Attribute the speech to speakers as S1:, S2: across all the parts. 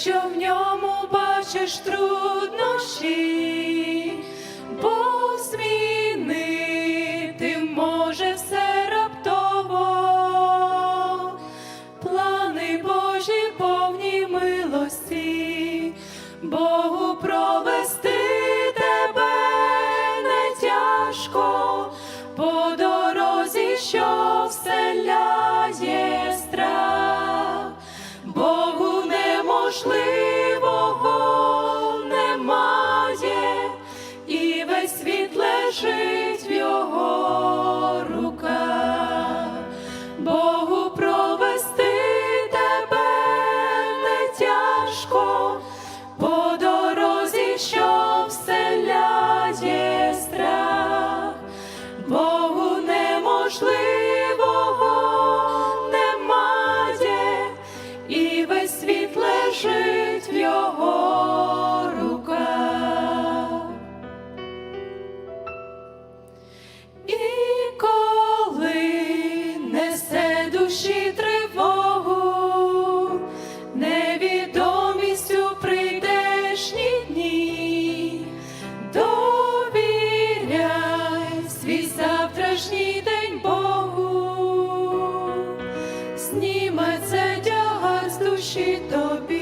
S1: Що в ньому бачиш труднощі, бо змінити може все раптово, плани Божі повні милості. Don't be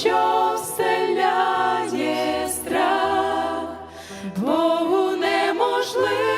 S1: що вселяє страх, Богу неможливо.